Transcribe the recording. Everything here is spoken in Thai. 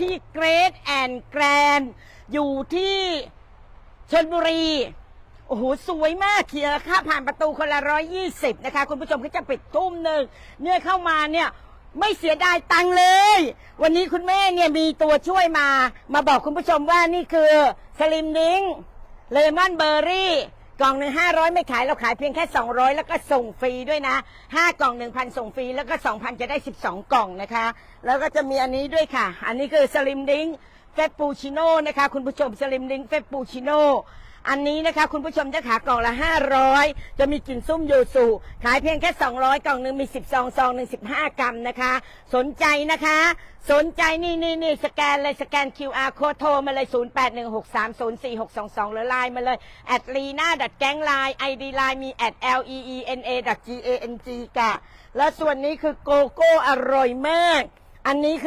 ที่เกรดแอนแกรนอยู่ที่ชนบุรี โอ้โห สวยมากเขียค่าผ่านประตูคนละร้อยยี่สิบนะคะ คุณผู้ชมก็จะปิดทุ่มหนึ่งเนี่ยเข้ามาเนี่ยไม่เสียดายตังเลย วันนี้คุณแม่เนี่ยมีตัวช่วยมา มาบอกคุณผู้ชมว่านี่คือสลิมดิงเลมอนเบอร์รี่ กล่องหนึ่งห้าร้อยไม่ขายเราขายเพียงแค่สองร้อยแล้วก็ส่งฟรีด้วยนะห้ากล่องหนึ่งพันส่งฟรีแล้วก็สองพันจะได้สิบสองกล่องนะคะ แล้วก็จะมีอันนี้ด้วยค่ะ อันนี้คือสลิมดิงเฟปปูชิโน่นะคะ คุณผู้ชมสลิมดิงเฟปปูชิโน่ อันนี้นะคะ คุณผู้ชมจะขากล่องละ 500 จะมีกลิ่นส้มโยสุขายเพียงแค่ 200 กล่องหนึ่งมี 10ซองซองหนึ่ง15 กรัมนะคะ สนใจนะคะ สนใจนี่นี่นี่สแกนเลยสแกน QR code โทรมาเลย 0816304622 หรือไลน์มาเลยแอดลีน่าดัดแก๊งไลน์ ID ไลน์มีแอด L E E N A ดัด G A N G กะ แล้วส่วนนี้คือโกโก้อร่อยมาก อันนี้คือ